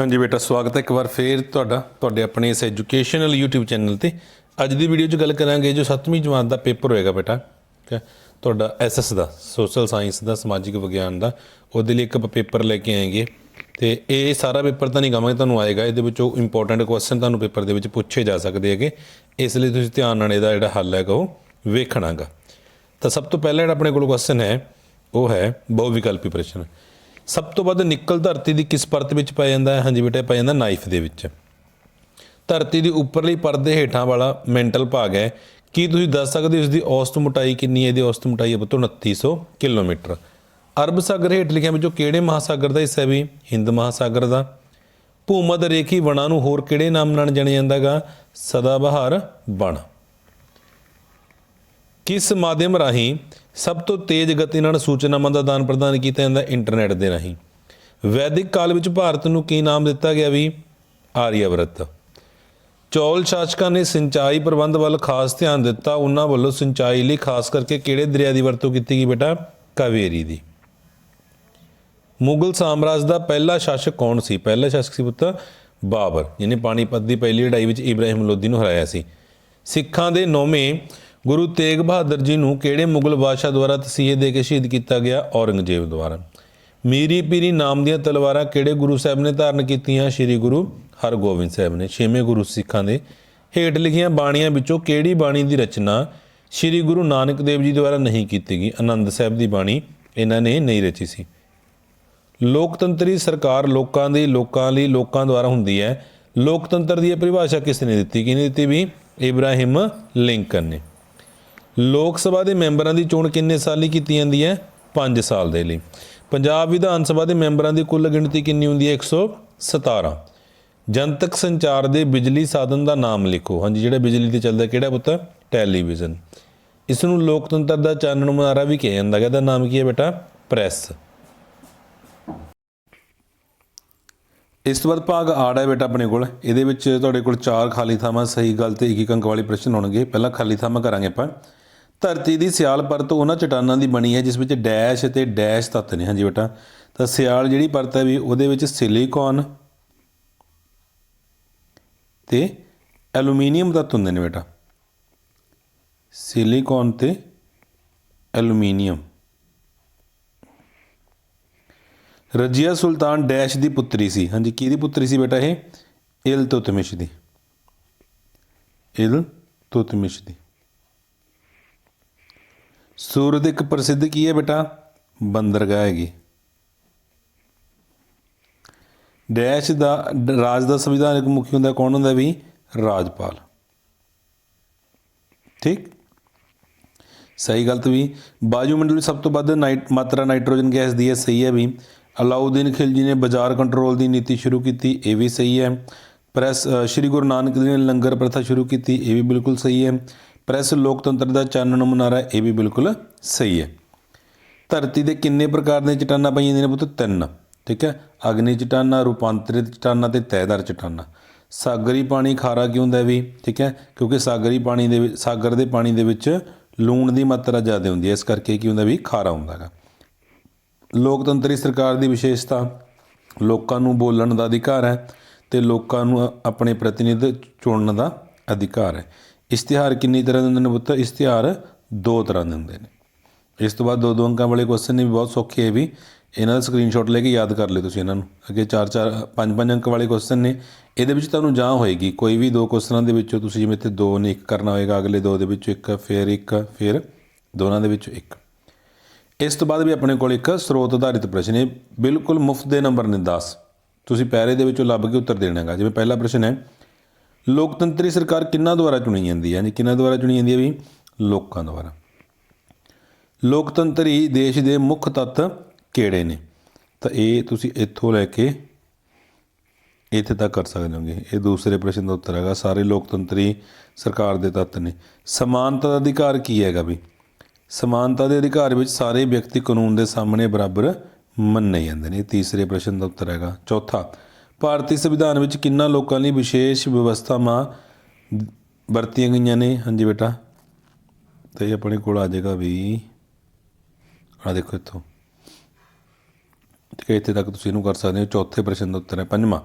ਹਾਂਜੀ ਬੇਟਾ, ਸਵਾਗਤ ਹੈ ਇੱਕ ਵਾਰ ਫੇਰ ਤੁਹਾਡਾ, ਤੁਹਾਡੇ ਆਪਣੇ ਇਸ ਐਜੂਕੇਸ਼ਨਲ YouTube ਚੈਨਲ ਤੇ। ਅੱਜ ਦੀ ਵੀਡੀਓ 'ਚ ਗੱਲ ਕਰਾਂਗੇ ਜੋ 7ਵੀਂ ਜਮਾਤ ਦਾ ਪੇਪਰ ਹੋਏਗਾ ਬੇਟਾ, ਠੀਕ ਹੈ? ਤੁਹਾਡਾ ਐਸਐਸ ਦਾ, ਸੋਸ਼ਲ ਸਾਇੰਸ ਦਾ, ਸਮਾਜਿਕ ਵਿਗਿਆਨ ਦਾ, ਉਹਦੇ ਲਈ ਇੱਕ ਪੇਪਰ ਲੈ ਕੇ ਆਏਗੇ। ਤੇ ਇਹ ਸਾਰਾ ਪੇਪਰ ਤਾਂ ਨਹੀਂ ਕਹਾਂਗੇ ਤੁਹਾਨੂੰ ਆਏਗਾ, ਇਹਦੇ ਵਿੱਚੋਂ ਇੰਪੋਰਟੈਂਟ ਕੁਐਸਚਨ ਤੁਹਾਨੂੰ ਪੇਪਰ ਦੇ ਵਿੱਚ ਪੁੱਛੇ ਜਾ ਸਕਦੇ ਹੈਗੇ। ਇਸ ਲਈ ਤੁਸੀਂ ਧਿਆਨ ਨਾਲ ਇਹਦਾ ਜਿਹੜਾ ਹੱਲ ਹੈਗਾ, ਉਹ ਵੇਖਣਾਗਾ ਤਾਂ ਸਭ ਤੋਂ ਪਹਿਲਾਂ ਜਿਹੜਾ ਆਪਣੇ ਕੋਲ ਕੁਐਸਚਨ ਹੈ, ਉਹ ਹੈ ਬਹੁ ਵਿਕਲਪੀ ਪ੍ਰਸ਼ਨ। ਸਭ ਤੋਂ ਵੱਧ ਨਿਕਲ ਧਰਤੀ ਦੀ ਕਿਸ ਪਰਤ ਵਿੱਚ ਪੈ ਜਾਂਦਾ ਹੈ? ਹਾਂਜੀ ਬੇਟਾ ਇਹ ਪਾਇਆ ਜਾਂਦਾ ਨਾਈਫ ਦੇ ਵਿੱਚ। ਧਰਤੀ ਦੀ ਉੱਪਰਲੀ ਪਰਤ ਦੇ ਹੇਠਾਂ ਵਾਲਾ ਮੈਂਟਲ ਭਾਗ ਹੈ। ਕੀ ਤੁਸੀਂ ਦੱਸ ਸਕਦੇ ਹੋ ਇਸ ਦੀ ਔਸਤ ਮੋਟਾਈ ਕਿੰਨੀ ਹੈ? ਇਹਦੀ ਔਸਤ ਮੋਟਾਈ ਹੈ ਬਤੋ 2900 ਕਿਲੋਮੀਟਰ। ਅਰਬ ਸਾਗਰ ਹੇਠ ਲਿਖਿਆ ਵਿੱਚੋਂ ਕਿਹੜੇ ਮਹਾਸਾਗਰ ਦਾ ਹਿੱਸਾ ਵੀ? ਹਿੰਦ ਮਹਾਸਾਗਰ ਦਾ। ਭੂਮਧ ਰੇਖੀ ਵਣਾਂ ਨੂੰ ਹੋਰ ਕਿਹੜੇ ਨਾਮ ਨਾਲ ਜਾਣਿਆ ਜਾਂਦਾਗਾ? ਸਦਾਬਹਾਰ ਬਣ ਕਿਸ ਮਾਧਿਅਮ ਰਾਹੀਂ ਸਭ ਤੋਂ ਤੇਜ਼ ਗਤੀ ਨਾਲ ਸੂਚਨਾਵਾਂ ਦਾ ਆਦਾਨ ਪ੍ਰਦਾਨ ਕੀਤਾ ਜਾਂਦਾ? ਇੰਟਰਨੈਟ ਦੇ ਰਾਹੀਂ। ਵੈਦਿਕ ਕਾਲ ਵਿੱਚ ਭਾਰਤ ਨੂੰ ਕੀ ਨਾਮ ਦਿੱਤਾ ਗਿਆ ਵੀ? ਆਰੀਆਵਰਤ। ਚੌਲ ਸ਼ਾਸਕਾਂ ਨੇ ਸਿੰਚਾਈ ਪ੍ਰਬੰਧ ਵੱਲ ਖਾਸ ਧਿਆਨ ਦਿੱਤਾ। ਉਹਨਾਂ ਵੱਲੋਂ ਸਿੰਚਾਈ ਲਈ ਖਾਸ ਕਰਕੇ ਕਿਹੜੇ ਦਰਿਆ ਦੀ ਵਰਤੋਂ ਕੀਤੀ ਗਈ ਬੇਟਾ? ਕਾਵੇਰੀ ਦੀ। ਮੁਗਲ ਸਾਮਰਾਜ ਦਾ ਪਹਿਲਾ ਸ਼ਾਸਕ ਕੌਣ ਸੀ? ਪਹਿਲਾ ਸ਼ਾਸਕ ਸੀ ਪੁੱਤ ਬਾਬਰ, ਜਿਹਨੇ ਪਾਣੀਪਤ ਦੀ ਪਹਿਲੀ ਲੜਾਈ ਵਿੱਚ ਇਬਰਾਹਿਮ ਲੋਧੀ ਨੂੰ ਹਰਾਇਆ ਸੀ। ਸਿੱਖਾਂ ਦੇ ਨੌਵੇਂ ਗੁਰੂ ਤੇਗ ਬਹਾਦਰ ਜੀ ਨੂੰ ਕਿਹੜੇ ਮੁਗਲ ਬਾਦਸ਼ਾਹ ਦੁਆਰਾ ਤਸੀਹੇ ਦੇ ਕੇ ਸ਼ਹੀਦ ਕੀਤਾ ਗਿਆ? ਔਰੰਗਜ਼ੇਬ ਦੁਆਰਾ। ਮੀਰੀ ਪੀਰੀ ਨਾਮ ਦੀਆਂ ਤਲਵਾਰਾਂ ਕਿਹੜੇ ਗੁਰੂ ਸਾਹਿਬ ਨੇ ਧਾਰਨ ਕੀਤੀਆਂ? ਸ੍ਰੀ ਗੁਰੂ ਹਰਗੋਬਿੰਦ ਸਾਹਿਬ ਨੇ। ਛੇਵੇਂ ਗੁਰੂ ਸਿੱਖਾਂ ਦੇ ਹੇਠ ਲਿਖੀਆਂ ਬਾਣੀਆਂ ਵਿੱਚੋਂ ਕਿਹੜੀ ਬਾਣੀ ਦੀ ਰਚਨਾ ਸ੍ਰੀ ਗੁਰੂ ਨਾਨਕ ਦੇਵ ਜੀ ਦੁਆਰਾ ਨਹੀਂ ਕੀਤੀ ਗਈ? ਆਨੰਦ ਸਾਹਿਬ ਦੀ ਬਾਣੀ ਇਹਨਾਂ ਨੇ ਨਹੀਂ ਰਚੀ ਸੀ। ਲੋਕਤੰਤਰੀ ਸਰਕਾਰ ਲੋਕਾਂ ਦੀ, ਲੋਕਾਂ ਲਈ, ਲੋਕਾਂ ਦੁਆਰਾ ਹੁੰਦੀ ਹੈ। ਲੋਕਤੰਤਰ ਦੀ ਇਹ ਪਰਿਭਾਸ਼ਾ ਕਿਸ ਨੇ ਦਿੱਤੀ? ਕਿਹਨੇ ਦਿੱਤੀ ਵੀ? ਇਬਰਾਹਿਮ ਲਿੰਕਨ ਨੇ। ਲੋਕ ਸਭਾ ਦੇ ਮੈਂਬਰਾਂ ਦੀ ਚੋਣ ਕਿੰਨੇ ਸਾਲ ਲਈ ਕੀਤੀ ਜਾਂਦੀ ਹੈ? 5 ਸਾਲ ਦੇ ਲਈ। ਪੰਜਾਬ ਵਿਧਾਨ ਸਭਾ ਦੇ ਮੈਂਬਰਾਂ ਦੀ ਕੁੱਲ ਗਿਣਤੀ ਕਿੰਨੀ ਹੁੰਦੀ ਹੈ? 117 ਜਨਤਕ ਸੰਚਾਰ ਦੇ ਬਿਜਲੀ ਸਾਧਨ ਦਾ ਨਾਮ ਲਿਖੋ। ਹਾਂਜੀ, ਜਿਹੜਾ ਬਿਜਲੀ ਤੇ ਚੱਲਦਾ ਕਿਹੜਾ ਪੁੱਤ? ਟੈਲੀਵਿਜ਼ਨ। ਇਸ ਨੂੰ ਲੋਕਤੰਤਰ ਦਾ ਚਾਨਣ ਮੁਨਾਰਾ ਵੀ ਕਿਹਾ ਜਾਂਦਾ। ਹੈ ਇਹਦਾ ਨਾਮ ਕੀ ਹੈ ਬੇਟਾ? ਪ੍ਰੈਸ। ਇਸ ਤੋਂ ਬਾਅਦ ਭਾਗ ਆੜ ਹੈ ਬੇਟਾ ਆਪਣੇ ਕੋਲ। ਇਹਦੇ ਵਿੱਚ ਤੁਹਾਡੇ ਕੋਲ ਚਾਰ ਖਾਲੀ ਥਾਵਾਂ, ਸਹੀ ਗੱਲ ਤੇ ਇੱਕ ਇੱਕ ਅੰਕ ਵਾਲੇ ਪ੍ਰਸ਼ਨ ਹੋਣਗੇ। ਪਹਿਲਾਂ ਖਾਲੀ ਥਾਵਾਂ ਕਰਾਂਗੇ ਆਪਾਂ। ਧਰਤੀ ਦੀ ਸਿਆਲ ਪਰਤ ਉਹਨਾਂ ਚਟਾਨਾਂ ਦੀ ਬਣੀ ਹੈ, ਜਿਸ ਵਿੱਚ ਡੈਸ਼ ਅਤੇ ਡੈਸ਼ ਤੱਤ ਨੇ। ਹਾਂਜੀ ਬੇਟਾ, ਤਾਂ ਸਿਆਲ ਜਿਹੜੀ ਪਰਤ ਹੈ ਵੀ ਉਹਦੇ ਵਿੱਚ ਸਿਲੀਕਨ ਤੇ ਐਲੂਮੀਨੀਅਮ ਤੱਤ ਹੁੰਦੇ ਨੇ ਬੇਟਾ। ਸਿਲੀਕਨ ਤੇ ਐਲੂਮੀਨੀਅਮ। ਰਜੀਆ ਸੁਲਤਾਨ ਡੈਸ਼ ਦੀ ਪੁੱਤਰੀ ਸੀ। ਹਾਂਜੀ, ਕਿਹਦੀ ਪੁੱਤਰੀ ਸੀ ਬੇਟਾ ਇਹ? ਇਲ ਤੁਤਮਿਸ਼ ਦੀ। ਇਲ ਤੁਤਮਿਸ਼ ਦੀ। ਸੂਰਤ ਇੱਕ ਪ੍ਰਸਿੱਧ ਕੀ ਹੈ ਬੇਟਾ? ਬੰਦਰਗਾਹ ਹੈਗੀ। ਡੈਸ਼ ਦਾ, ਰਾਜ ਦਾ ਸੰਵਿਧਾਨਕ ਮੁਖੀ ਹੁੰਦਾ ਕੌਣ ਹੁੰਦਾ ਵੀ? ਰਾਜਪਾਲ। ਠੀਕ? ਸਹੀ ਗਲਤ ਵੀ। ਵਾਯੂਮੰਡਲ ਵਿੱਚ ਸਭ ਤੋਂ ਵੱਧ ਨਾਈਟ, ਮਾਤਰਾ ਨਾਈਟ੍ਰੋਜਨ ਗੈਸ ਦੀ ਹੈ ਸਹੀ ਹੈ ਵੀ। ਅਲਾਉਦੀਨ ਖਿਲਜੀ ਨੇ ਬਾਜ਼ਾਰ ਕੰਟਰੋਲ ਦੀ ਨੀਤੀ ਸ਼ੁਰੂ ਕੀਤੀ, ਇਹ ਵੀ ਸਹੀ ਹੈ। ਪ੍ਰੈਸ ਸ਼੍ਰੀ ਗੁਰੂ ਨਾਨਕ ਦੇਵ ਨੇ ਲੰਗਰ ਪ੍ਰਥਾ ਸ਼ੁਰੂ ਕੀਤੀ, ਇਹ ਵੀ ਬਿਲਕੁਲ ਸਹੀ ਹੈ। ਪ੍ਰੈਸ ਲੋਕਤੰਤਰ ਦਾ ਚਾਨਣ ਮੁਨਾਰਾ ਇਹ ਵੀ ਬਿਲਕੁਲ ਸਹੀ ਹੈ। ਧਰਤੀ ਦੇ ਕਿੰਨੇ ਪ੍ਰਕਾਰ ਦੀਆਂ ਚਟਾਨਾਂ ਪਈਆਂ ਜਾਂਦੀਆਂ ਨੇ ਪੁੱਤ? ਤਿੰਨ। ਠੀਕ ਹੈ? ਅਗਨੀ ਚਟਾਨਾਂ, ਰੂਪਾਂਤਰਿਤ ਚਟਾਨਾਂ ਤੇ ਤੈਦਾਰ ਚਟਾਨਾਂ। ਸਾਗਰੀ ਪਾਣੀ ਖਾਰਾ ਕਿਉਂ ਹੁੰਦਾ ਵੀ? ਠੀਕ ਹੈ? ਕਿਉਂਕਿ ਸਾਗਰੀ ਪਾਣੀ ਦੇ ਵਿੱਚ, ਸਾਗਰ ਦੇ ਪਾਣੀ ਦੇ ਵਿੱਚ ਲੂਣ ਦੀ ਮਾਤਰਾ ਜ਼ਿਆਦਾ ਹੁੰਦੀ ਹੈ, ਇਸ ਕਰਕੇ ਕੀ ਹੁੰਦਾ ਵੀ ਖਾਰਾ ਹੁੰਦਾ ਹੈਗਾ। ਲੋਕਤੰਤਰੀ ਸਰਕਾਰ ਦੀ ਵਿਸ਼ੇਸ਼ਤਾ, ਲੋਕਾਂ ਨੂੰ ਬੋਲਣ ਦਾ ਅਧਿਕਾਰ ਹੈ ਤੇ ਲੋਕਾਂ ਨੂੰ ਆਪਣੇ ਪ੍ਰਤੀਨਿਧ ਚੁਣਨ ਦਾ ਅਧਿਕਾਰ ਹੈ। ਇਸ਼ਤਿਹਾਰ ਕਿੰਨੀ ਤਰ੍ਹਾਂ ਦੇ ਹੁੰਦੇ ਨੇ ਪੁੱਤਰ ਇਸ਼ਤਿਹਾਰ ਦੋ ਤਰ੍ਹਾਂ ਦੇ ਹੁੰਦੇ ਨੇ। ਇਸ ਤੋਂ ਬਾਅਦ ਦੋ ਦੋ ਅੰਕਾਂ ਵਾਲੇ ਕੁਐਸਚਨ ਨੇ ਵੀ ਬਹੁਤ ਸੌਖੇ ਹੈ ਵੀ। ਇਹਨਾਂ ਦਾ ਸਕਰੀਨਸ਼ਾਟ ਲੈ ਕੇ ਯਾਦ ਕਰ ਲਿਓ ਤੁਸੀਂ ਇਹਨਾਂ ਨੂੰ। ਅੱਗੇ 4 4 5 5 ਅੰਕ ਵਾਲੇ ਕੁਐਸਚਨ ਨੇ। ਇਹਦੇ ਵਿੱਚ ਤੁਹਾਨੂੰ ਜਾਂ ਹੋਏਗੀ, ਕੋਈ ਵੀ ਦੋ ਕੁਐਸਚਨਾਂ ਦੇ ਵਿੱਚੋਂ ਤੁਸੀਂ ਜਿਵੇਂ ਇੱਥੇ ਦੋ ਨੇ, ਇੱਕ ਕਰਨਾ ਹੋਏਗਾ, ਅਗਲੇ ਦੋ ਦੇ ਵਿੱਚੋਂ ਇੱਕ, ਫਿਰ ਇੱਕ, ਫਿਰ ਦੋਨਾਂ ਦੇ ਵਿੱਚੋਂ ਇੱਕ। ਇਸ ਤੋਂ ਬਾਅਦ ਵੀ ਆਪਣੇ ਕੋਲ ਇੱਕ ਸਰੋਤ ਆਧਾਰਿਤ ਪ੍ਰਸ਼ਨ ਹੈ। ਬਿਲਕੁਲ ਮੁਫਤ ਦੇ ਨੰਬਰ ਨੇ 10 ਤੁਸੀਂ ਪੈਰੇ ਦੇ ਵਿੱਚੋਂ ਲੱਭ ਕੇ ਉੱਤਰ ਦੇਣਾ ਹੈਗਾ। ਜਿਵੇਂ ਪਹਿਲਾ ਪ੍ਰਸ਼ਨ ਹੈ ਲੋਕਤੰਤਰੀ ਸਰਕਾਰ ਕਿੰਨਾ ਦੁਆਰਾ ਚੁਣੀ ਜਾਂਦੀ ਹੈ? ਯਾਨੀ ਕਿੰਨਾ ਦੁਆਰਾ ਚੁਣੀ ਜਾਂਦੀ ਹੈ ਵੀ ਲੋਕਾਂ ਦੁਆਰਾ? ਲੋਕਤੰਤਰੀ ਦੇਸ਼ ਦੇ ਮੁੱਖ ਤੱਤ ਕਿਹੜੇ ਨੇ? ਤਾਂ ਇਹ ਤੁਸੀਂ ਇੱਥੋਂ ਲੈ ਕੇ ਇੱਥੇ ਤੱਕ ਕਰ ਸਕਦੇ ਹੋਗੇ। ਇਹ ਦੂਸਰੇ ਪ੍ਰਸ਼ਨ ਦਾ ਉੱਤਰ ਹੈਗਾ। ਸਾਰੇ ਲੋਕਤੰਤਰੀ ਸਰਕਾਰ ਦੇ ਤੱਤ ਨੇ। ਸਮਾਨਤਾ ਦਾ ਅਧਿਕਾਰ ਕੀ ਹੈਗਾ ਵੀ? ਸਮਾਨਤਾ ਦੇ ਅਧਿਕਾਰ ਵਿੱਚ ਸਾਰੇ ਵਿਅਕਤੀ ਕਾਨੂੰਨ ਦੇ ਸਾਹਮਣੇ ਬਰਾਬਰ ਮੰਨੇ ਜਾਂਦੇ ਨੇ। ਤੀਸਰੇ ਪ੍ਰਸ਼ਨ ਦਾ ਉੱਤਰ ਹੈਗਾ। ਚੌਥਾ ਭਾਰਤੀ ਸੰਵਿਧਾਨ ਵਿੱਚ ਕਿੰਨਾ ਲੋਕਾਂ ਲਈ ਵਿਸ਼ੇਸ਼ ਵਿਵਸਥਾਵਾਂ ਵਰਤੀਆਂ ਗਈਆਂ ਨੇ? ਹਾਂਜੀ ਬੇਟਾ। ਤੇ ਆਪਣੇ ਕੋਲ ਆ ਜਾਏਗਾ ਵੀ। ਆ ਦੇਖੋ ਇੱਥੋਂ। ਠੀਕ ਹੈ ਇੱਥੇ ਤੱਕ ਤੁਸੀਂ ਇਹਨੂੰ ਕਰ ਸਕਦੇ ਹੋ। ਚੌਥੇ ਪ੍ਰਸ਼ਨ ਦਾ ਉੱਤਰ ਹੈ, ਪੰਜਵਾਂ।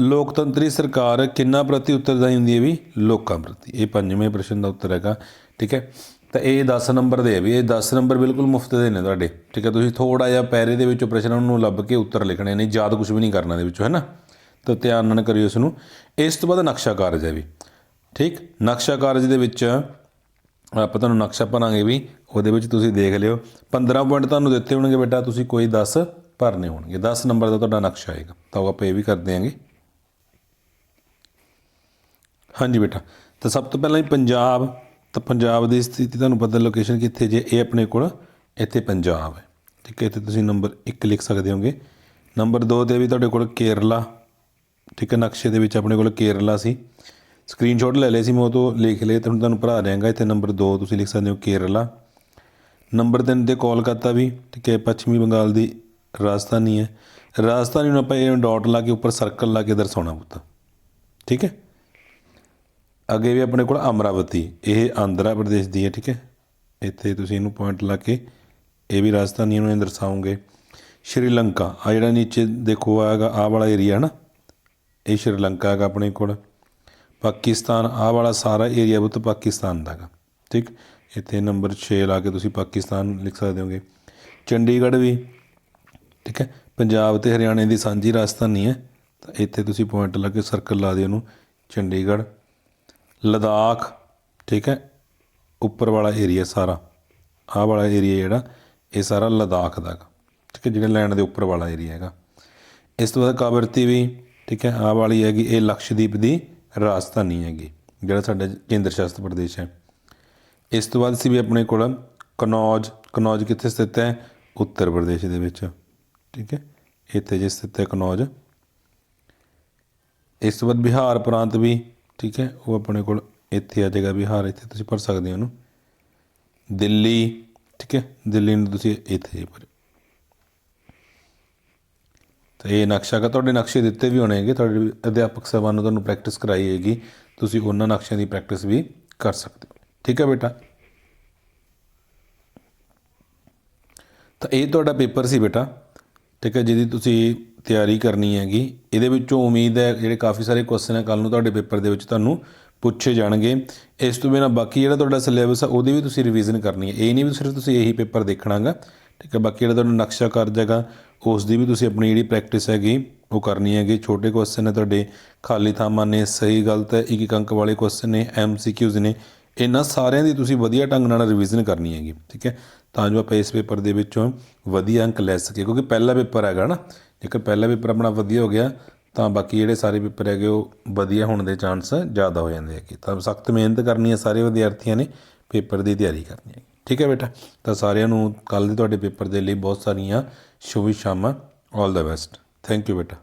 ਲੋਕਤੰਤਰੀ ਸਰਕਾਰ ਕਿੰਨਾ ਪ੍ਰਤੀ ਉੱਤਰਦਾਈ ਹੁੰਦੀ ਹੈ ਵੀ? ਲੋਕਾਂ ਪ੍ਰਤੀ। ਇਹ ਪੰਜਵੇਂ ਪ੍ਰਸ਼ਨ ਦਾ ਉੱਤਰ ਹੈਗਾ। ਠੀਕ ਹੈ। ਤਾਂ ਇਹ 10 ਨੰਬਰ ਦੇ ਆ ਵੀ ਇਹ 10 ਨੰਬਰ ਬਿਲਕੁਲ ਮੁਫਤ ਦੇ ਨੇ ਤੁਹਾਡੇ। ਠੀਕ ਹੈ, ਤੁਸੀਂ ਥੋੜਾ ਜਿਹਾ ਪੈਰੇ ਦੇ ਵਿੱਚੋਂ ਪ੍ਰਸ਼ਨ ਨੂੰ ਲੱਭ ਕੇ ਉੱਤਰ ਲਿਖਣੇ ਨੇ, ਯਾਦ ਕੁਝ ਵੀ ਨਹੀਂ ਕਰਨਾ ਇਹਦੇ ਵਿੱਚੋਂ ਹੈ ਨਾ ਤਾਂ ਧਿਆਨ ਨਾਲ ਕਰਿਓ ਇਸ ਨੂੰ ਇਸ ਤੋਂ ਬਾਅਦ ਨਕਸ਼ਾ ਕਾਰਜ ਹੈ ਵੀ। ਠੀਕ? ਨਕਸ਼ਾ ਕਾਰਜ ਦੇ ਵਿੱਚ ਆਪਾਂ ਤੁਹਾਨੂੰ ਨਕਸ਼ਾ ਭਰਾਂਗੇ ਵੀ, ਉਹਦੇ ਵਿੱਚ ਤੁਸੀਂ ਦੇਖ ਲਿਓ। 15 ਪੁਆਇੰਟ ਤੁਹਾਨੂੰ ਦਿੱਤੇ ਹੋਣਗੇ ਬੇਟਾ, ਤੁਸੀਂ ਕੋਈ 10 ਭਰਨੇ ਹੋਣਗੇ। 10 ਨੰਬਰ ਦਾ ਤੁਹਾਡਾ ਨਕਸ਼ਾ ਆਏਗਾ। ਤਾਂ ਉਹ ਆਪਾਂ ਇਹ ਵੀ ਕਰ ਦਿਆਂਗੇ ਹਾਂਜੀ ਬੇਟਾ, ਤਾਂ ਸਭ ਤੋਂ ਪਹਿਲਾਂ ਹੀ ਪੰਜਾਬ ਤਾਂ ਪੰਜਾਬ ਦੀ ਸਥਿਤੀ ਤੁਹਾਨੂੰ ਪਤਾ ਲੋਕੇਸ਼ਨ ਕਿੱਥੇ ਜੇ, ਇਹ ਆਪਣੇ ਕੋਲ ਇੱਥੇ ਪੰਜਾਬ ਹੈ। ਠੀਕ ਹੈ, ਇੱਥੇ ਤੁਸੀਂ ਨੰਬਰ 1 ਲਿਖ ਸਕਦੇ ਹੋਗੇ। ਨੰਬਰ 2 ਤੇ ਵੀ ਤੁਹਾਡੇ ਕੋਲ ਕੇਰਲਾ, ਠੀਕ ਹੈ, ਨਕਸ਼ੇ ਦੇ ਵਿੱਚ ਆਪਣੇ ਕੋਲ ਕੇਰਲਾ ਸੀ। ਸਕਰੀਨਸ਼ਾਟ ਲੈ ਲਏ ਸੀ, ਮੈਂ ਉਹ ਤੋਂ ਲਿਖ ਲਏ ਤੁਹਾਨੂੰ ਤੁਹਾਨੂੰ ਭਰਾ ਦਿਆਂਗਾ ਇੱਥੇ ਨੰਬਰ 2 ਤੁਸੀਂ ਲਿਖ ਸਕਦੇ ਹੋ ਕੇਰਲਾ। ਨੰਬਰ 3 ਤੇ ਕੋਲਕਾਤਾ ਵੀ, ਠੀਕ ਹੈ, ਪੱਛਮੀ ਬੰਗਾਲ ਦੀ ਰਾਜਧਾਨੀ ਹੈ। ਰਾਜਧਾਨੀ ਨੂੰ ਆਪਾਂ ਇਹ ਡਾਟ ਲਾ ਕੇ, ਉੱਪਰ ਸਰਕਲ ਲਾ ਕੇ ਦਰਸਾਉਣਾ ਪੁੱਤ। ਠੀਕ ਹੈ? ਅੱਗੇ ਵੀ ਆਪਣੇ ਕੋਲ ਅਮਰਾਵਤੀ, ਇਹ ਆਂਧਰਾ ਪ੍ਰਦੇਸ਼ ਦੀ ਹੈ, ਠੀਕ ਹੈ? ਇੱਥੇ ਤੁਸੀਂ ਇਹਨੂੰ ਪੁਆਇੰਟ ਲਾ ਕੇ ਇਹ ਵੀ ਰਾਜਧਾਨੀ ਨੂੰ ਦਰਸਾਓਗੇ। ਸ਼੍ਰੀਲੰਕਾ ਆ ਜਿਹੜਾ ਨੀਚੇ ਦੇਖੋ ਆਗਾ ਆਹ ਵਾਲਾ ਏਰੀਆ ਹੈ ਨਾ? ਇਹ ਸ਼੍ਰੀਲੰਕਾ ਹੈਗਾ ਆਪਣੇ ਕੋਲ। ਪਾਕਿਸਤਾਨ, ਆਹ ਵਾਲਾ ਸਾਰਾ ਏਰੀਆ ਬੁੱਤ ਪਾਕਿਸਤਾਨ ਦਾ ਹੈਗਾ, ਠੀਕ? ਇੱਥੇ ਨੰਬਰ 6 ਲਾ ਕੇ ਤੁਸੀਂ ਪਾਕਿਸਤਾਨ ਲਿਖ ਸਕਦੇ ਹੋਗੇ। ਚੰਡੀਗੜ੍ਹ ਵੀ, ਠੀਕ ਹੈ? ਪੰਜਾਬ ਤੇ ਹਰਿਆਣੇ ਦੀ ਸਾਂਝੀ ਰਾਜਧਾਨੀ ਹੈ। ਤਾਂ ਇੱਥੇ ਤੁਸੀਂ ਪੁਆਇੰਟ ਲਾ ਕੇ ਸਰਕਲ ਲਾ ਦਿਓ ਉਹਨੂੰ ਚੰਡੀਗੜ੍ਹ। ਲਦਾਖ, ਠੀਕ ਹੈ, ਉੱਪਰ ਵਾਲਾ ਏਰੀਆ ਸਾਰਾ, ਆਹ ਵਾਲਾ ਏਰੀਆ ਜਿਹੜਾ, ਇਹ ਸਾਰਾ ਲਦਾਖ ਦਾ ਹੈਗਾ, ਠੀਕ ਹੈ, ਜਿਹੜਾ ਲੈਂਡ ਦੇ ਉੱਪਰ ਵਾਲਾ ਏਰੀਆ ਹੈਗਾ। ਇਸ ਤੋਂ ਬਾਅਦ ਕਾਬਰਤੀ ਵੀ, ਠੀਕ ਹੈ, ਆਹ ਵਾਲੀ ਹੈਗੀ, ਇਹ ਲਕਸ਼ਦੀਪ ਦੀ ਰਾਜਧਾਨੀ ਹੈਗੀ, ਜਿਹੜਾ ਸਾਡਾ ਕੇਂਦਰ ਸ਼ਾਸਿਤ ਪ੍ਰਦੇਸ਼ ਹੈ। ਇਸ ਤੋਂ ਬਾਅਦ ਸੀ ਵੀ ਆਪਣੇ ਕੋਲ ਕਨੌਜ ਕਨੌਜ ਕਿੱਥੇ ਸਥਿਤ ਹੈ? ਉੱਤਰ ਪ੍ਰਦੇਸ਼ ਦੇ ਵਿੱਚ, ਠੀਕ ਹੈ, ਇੱਥੇ ਜੇ ਸਥਿਤ ਹੈ ਕਨੌਜ। ਇਸ ਤੋਂ ਬਾਅਦ ਬਿਹਾਰ ਪ੍ਰਾਂਤ ਵੀ ਠੀਕ ਹੈ, ਉਹ ਆਪਣੇ ਕੋਲ ਇੱਥੇ ਆ ਜਾਏਗਾ ਬਿਹਾਰ ਇੱਥੇ ਤੁਸੀਂ ਭਰ ਸਕਦੇ ਹੋ ਉਹਨੂੰ। ਦਿੱਲੀ, ਠੀਕ ਹੈ, ਦਿੱਲੀ ਨੂੰ ਤੁਸੀਂ ਇੱਥੇ ਭਰਿਓ ਤਾਂ ਇਹ ਨਕਸ਼ਾ ਕਾ ਤੁਹਾਡੇ ਨਕਸ਼ੇ ਦਿੱਤੇ ਵੀ ਹੋਣਗੇ ਤੁਹਾਡੇ ਅਧਿਆਪਕ ਸਾਹਿਬਾਨ ਨੂੰ ਤੁਹਾਨੂੰ ਪ੍ਰੈਕਟਿਸ ਕਰਾਈ ਹੈਗੀ ਤੁਸੀਂ ਉਹਨਾਂ ਨਕਸ਼ਿਆਂ ਦੀ ਪ੍ਰੈਕਟਿਸ ਵੀ ਕਰ ਸਕਦੇ ਹੋ। ਠੀਕ ਹੈ ਬੇਟਾ? ਤਾਂ ਇਹ ਤੁਹਾਡਾ ਪੇਪਰ ਸੀ ਬੇਟਾ, ਠੀਕ ਹੈ, ਜਿਹਦੀ ਤੁਸੀਂ ਤਿਆਰੀ ਕਰਨੀ ਹੈਗੀ। ਇਹਦੇ ਵਿੱਚੋਂ ਉਮੀਦ ਹੈ ਜਿਹੜੇ ਕਾਫੀ ਸਾਰੇ ਕੁਐਸਚਨ ਹੈ ਕੱਲ ਨੂੰ ਤੁਹਾਡੇ ਪੇਪਰ ਦੇ ਵਿੱਚ ਤੁਹਾਨੂੰ ਪੁੱਛੇ ਜਾਣਗੇ। ਇਸ ਤੋਂ ਬਿਨਾਂ ਬਾਕੀ ਜਿਹੜਾ ਤੁਹਾਡਾ ਸਿਲੇਬਸ ਆ, ਉਹਦੀ ਵੀ ਤੁਸੀਂ ਰਿਵੀਜ਼ਨ ਕਰਨੀ ਹੈ। ਇਹ ਨਹੀਂ ਵੀ ਸਿਰਫ ਤੁਸੀਂ ਇਹੀ ਪੇਪਰ ਦੇਖਣਾਗਾ, ਠੀਕ ਹੈ? ਬਾਕੀ ਜਿਹੜਾ ਤੁਹਾਨੂੰ ਨਕਸ਼ਾ ਕਾਰਜ ਹੈਗਾ ਉਸ ਦੀ ਵੀ ਤੁਸੀਂ ਆਪਣੀ ਜਿਹੜੀ ਪ੍ਰੈਕਟਿਸ ਹੈਗੀ, ਉਹ ਕਰਨੀ ਹੈਗੀ। ਛੋਟੇ ਕੁਐਸਚਨ ਨੇ ਤੁਹਾਡੇ, ਖਾਲੀ ਥਾਵਾਂ ਨੇ, ਸਹੀ, ਗਲਤ ਹੈ ਇੱਕ ਇੱਕ ਅੰਕ ਵਾਲੇ ਕੁਐਸਚਨ ਨੇ ਐਮਸੀਕਿਊਜ਼ ਨੇ, ਇਹਨਾਂ ਸਾਰਿਆਂ ਦੀ ਤੁਸੀਂ ਵਧੀਆ ਢੰਗ ਨਾਲ ਰਿਵੀਜ਼ਨ ਕਰਨੀ ਹੈਗੀ, ਠੀਕ ਹੈ? ਤਾਂ ਜੋ ਆਪਾਂ ਇਸ ਪੇਪਰ ਦੇ ਵਿੱਚੋਂ ਵਧੀਆ ਅੰਕ ਲੈ ਸਕੀਏ, ਕਿਉਂਕਿ ਪਹਿਲਾ ਪੇਪਰ ਹੈਗਾ ਨਾ ਜੇਕਰ ਪਹਿਲਾ ਪੇਪਰ ਆਪਣਾ ਵਧੀਆ ਹੋ ਗਿਆ, ਤਾਂ ਬਾਕੀ ਜਿਹੜੇ ਸਾਰੇ ਪੇਪਰ ਹੈਗੇ ਉਹ ਵਧੀਆ ਹੋਣ ਦੇ ਚਾਂਸ ਜ਼ਿਆਦਾ ਹੋ ਜਾਂਦੇ ਹੈਗੇ ਤਾਂ ਸਖਤ ਮਿਹਨਤ ਕਰਨੀ ਹੈ ਸਾਰੇ ਵਿਦਿਆਰਥੀਆਂ ਨੇ ਪੇਪਰ ਦੀ ਤਿਆਰੀ ਕਰਨੀ ਹੈ ਠੀਕ ਹੈ ਬੇਟਾ, ਤਾਂ ਸਾਰਿਆਂ ਨੂੰ ਕੱਲ ਦੇ ਤੁਹਾਡੇ ਪੇਪਰ ਦੇ ਲਈ ਬਹੁਤ ਸਾਰੀਆਂ ਸ਼ੁਭ ਸ਼ਾਮਾਂ all the best thank you ਬੇਟਾ।